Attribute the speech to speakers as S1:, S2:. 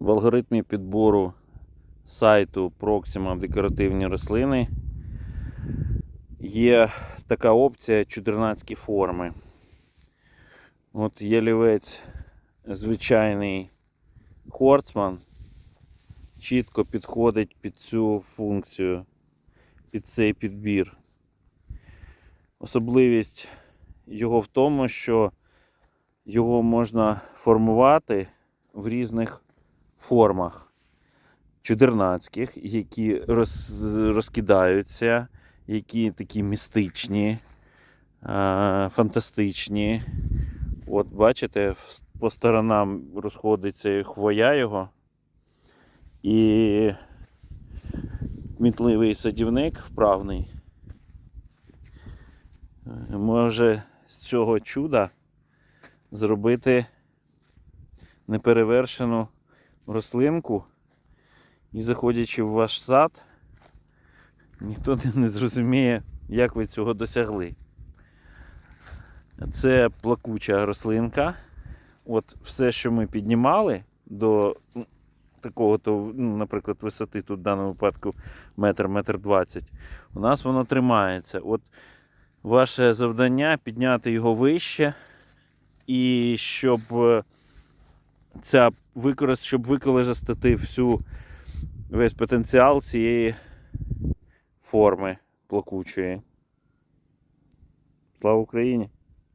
S1: В алгоритмі підбору сайту Proxima декоративні рослини є така опція чудернацькі форми. От ялівець звичайний Хорцман чітко підходить під цю функцію, під цей підбір. Особливість його в тому, що його можна формувати в різних формах чудернацьких, які роз, розкидаються, які такі містичні, е, фантастичні. От бачите, по сторонам розходиться хвоя його. І кмітливий садівник вправний е, може з цього чуда зробити неперевершену рослинку і заходячи в ваш сад, ніхто не зрозуміє, як ви цього досягли. Це плакуча рослинка. От все, що ми піднімали до ну, такого, то, ну, наприклад, висоти тут в даному випадку метр, метр двадцять, у нас воно тримається. От ваше завдання підняти його вище, і щоб е, ця використ, щоб використати всю весь потенціал цієї форми плакучої. Слава Україні!